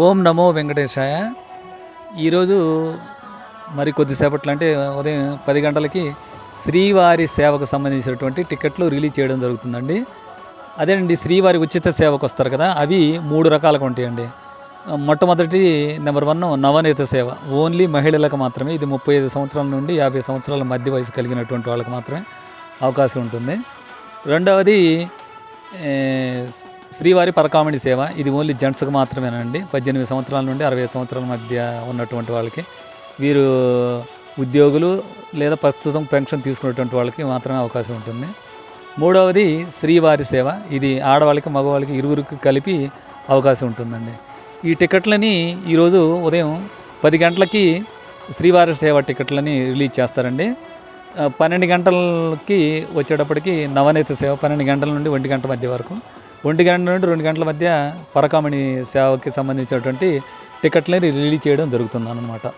ఓం నమో వెంకటేశాయ. ఈరోజు మరి కొద్దిసేపట్లో అంటే ఉదయం పది గంటలకి శ్రీవారి సేవకు సంబంధించినటువంటి టికెట్లు రిలీజ్ చేయడం జరుగుతుందండి. అదేనండి శ్రీవారి ఉచిత సేవకు వస్తారు కదా అవి మూడు రకాలుగా ఉంటాయండి. మొట్టమొదటి నెంబర్ వన్ నవనీత సేవ. ఓన్లీ మహిళలకు మాత్రమే ఇది ముప్పై ఐదు సంవత్సరాల నుండి యాభై సంవత్సరాల మధ్య వయసు కలిగినటువంటి వాళ్ళకి మాత్రమే అవకాశం ఉంటుంది. రెండవది శ్రీవారి పరకామణి సేవ. ఇది ఓన్లీ జెంట్స్కి మాత్రమేనండి. పద్దెనిమిది సంవత్సరాల నుండి అరవై సంవత్సరాల మధ్య ఉన్నటువంటి వాళ్ళకి వీరు ఉద్యోగులు లేదా ప్రస్తుతం పెన్షన్ తీసుకున్నటువంటి వాళ్ళకి మాత్రమే అవకాశం ఉంటుంది. మూడవది శ్రీవారి సేవ. ఇది ఆడవాళ్ళకి మగవాళ్ళకి ఇరువురికి కలిపి అవకాశం ఉంటుందండి. ఈ టికెట్లని ఈరోజు ఉదయం పది గంటలకి శ్రీవారి సేవ టికెట్లని రిలీజ్ చేస్తారండి. పన్నెండు గంటలకి వచ్చేటప్పటికి నవనీత సేవ. పన్నెండు గంటల నుండి ఒంటి గంట మధ్య వరకు. ఒంటి గంట నుండి రెండు గంటల మధ్య పరకామణి సేవకి సంబంధించినటువంటి టికెట్లని రిలీజ్ చేయడం జరుగుతుంది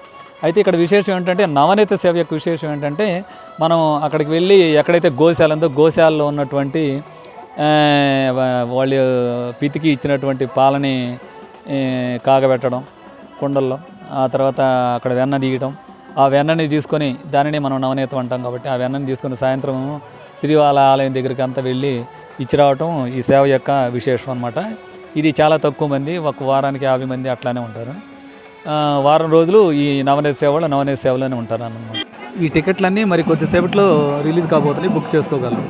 అయితే ఇక్కడ విశేషం ఏంటంటే నవనీత సేవ యొక్క విశేషం ఏంటంటే మనం అక్కడికి వెళ్ళి ఎక్కడైతే గోశాల ఉందో గోశాలలో ఉన్నటువంటి వాళ్ళు పితికి ఇచ్చినటువంటి పాలని కాగబెట్టడం కుండల్లో ఆ తర్వాత అక్కడ వెన్న తీయటం ఆ వెన్నని తీసుకొని దానిని మనం నవనీతం అంటాం కాబట్టి ఆ వెన్నని తీసుకొని సాయంత్రం శ్రీవాల ఆలయం దగ్గరికి అంతా వెళ్ళి ఇచ్చి రావటం ఈ సేవ యొక్క విశేషం అనమాట ఇది చాలా తక్కువ మంది ఒక వారానికి యాభై మంది అట్లానే ఉంటారు. వారం రోజులు ఈ నవనీత సేవలు నవనీత సేవలోనే ఉంటారు అన్నమాట ఈ టికెట్లన్నీ మరి కొద్దిసేపట్లో రిలీజ్ కాబోతున్నాయి బుక్ చేసుకోగలరు.